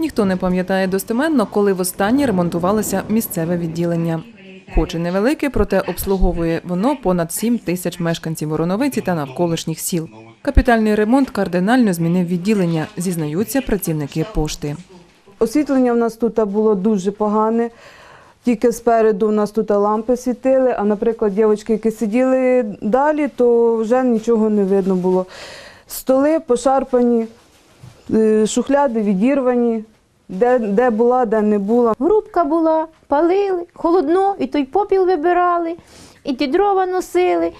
Ніхто не пам'ятає достеменно, коли востаннє ремонтувалося місцеве відділення. Хоч і невелике, проте обслуговує воно понад 7 тисяч мешканців Вороновиці та навколишніх сіл. Капітальний ремонт кардинально змінив відділення, зізнаються працівники пошти. Освітлення в нас тут було дуже погане. Тільки спереду у нас тут лампи світили, а, наприклад, дівчатки, які сиділи далі, то вже нічого не видно було. Столи пошарпані, е, шухляди відірвані, де, де була, де не була. Грубка була, палили, холодно, і той попіл вибирали, і ті дрова носили,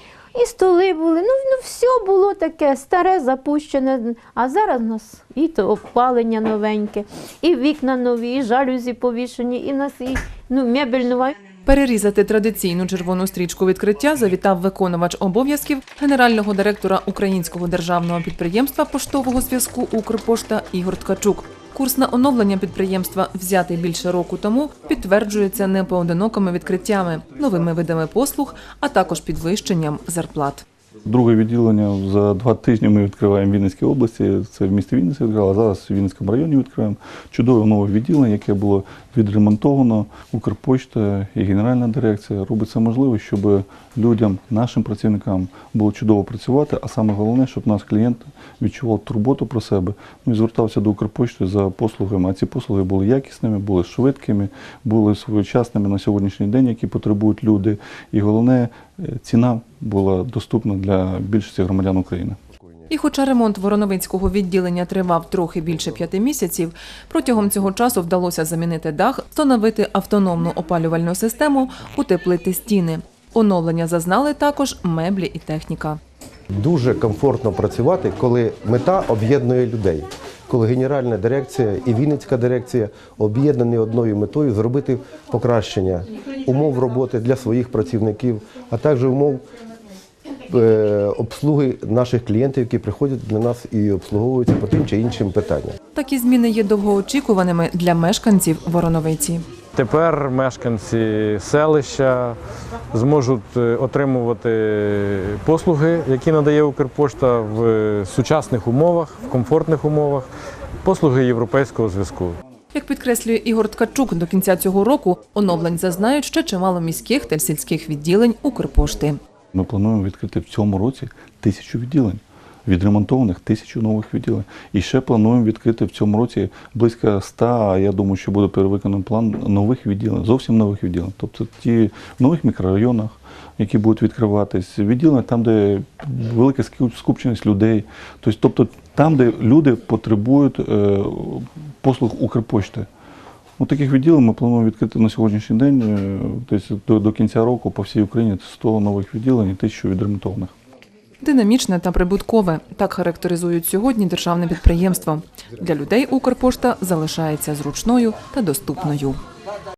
і столи були. Ну, ну все було таке старе, запущене. А зараз у нас і то опалення новеньке, і вікна нові, і жалюзі повішені, і нас і ну, мебель нова. Перерізати традиційну червону стрічку відкриття завітав виконувач обов'язків генерального директора Українського державного підприємства поштового зв'язку Укрпошта Ігор Ткачук. Курс на оновлення підприємства, взятий більше року тому, підтверджується непоодинокими відкриттями, новими видами послуг, а також підвищенням зарплат. Друге відділення за два тижні ми відкриваємо в Вінницькій області. Це в місті Вінниці відкривали, а зараз в Вінницькому районі відкриваємо. Чудове нове відділення, яке було відремонтовано. Укрпочта і Генеральна дирекція робить все можливе, щоб людям, нашим працівникам було чудово працювати, а саме головне, щоб наш клієнт відчував турботу про себе. Ну і звертався до Укрпочти за послугами. А ці послуги були якісними, були швидкими, були своєчасними на сьогоднішній день, які потребують люди. І головне, ціна була доступна для більшості громадян України. І хоча ремонт Вороновицького відділення тривав трохи більше п'яти місяців, протягом цього часу вдалося замінити дах, встановити автономну опалювальну систему, утеплити стіни. Оновлення зазнали також меблі і техніка. Дуже комфортно працювати, коли мета об'єднує людей. Коли генеральна дирекція і Вінницька дирекція об'єднані одною метою зробити покращення умов роботи для своїх працівників, а також умов е, обслуги наших клієнтів, які приходять до нас і обслуговуються по тим чи іншим питанням. Такі зміни є довгоочікуваними для мешканців Вороновиці. Тепер мешканці селища зможуть е, отримувати послуги, які надає Укрпошта в сучасних умовах, в комфортних умовах, послуги європейського зв'язку. Як підкреслює Ігор Ткачук, до кінця цього року оновлень зазнають ще чимало міських та сільських відділень Укрпошти. Ми плануємо відкрити в цьому році тисячу відділень. Відремонтованих тисячу нових відділень. І ще плануємо відкрити в цьому році близько ста, а я думаю, що буде перевиконаний план нових відділень, зовсім нових відділень. Тобто ті в нових мікрорайонах, які будуть відкриватись, відділення там, де велика скупченість людей, тобто, там, де люди потребують е, послуг Укрпошти. Ну, таких відділень ми плануємо відкрити на сьогоднішній день, е, тобто до, до кінця року по всій Україні 100 нових відділень і 1000 відремонтованих. Динамічне та прибуткове так характеризують сьогодні державне підприємство. Для людей Укрпошта залишається зручною та доступною.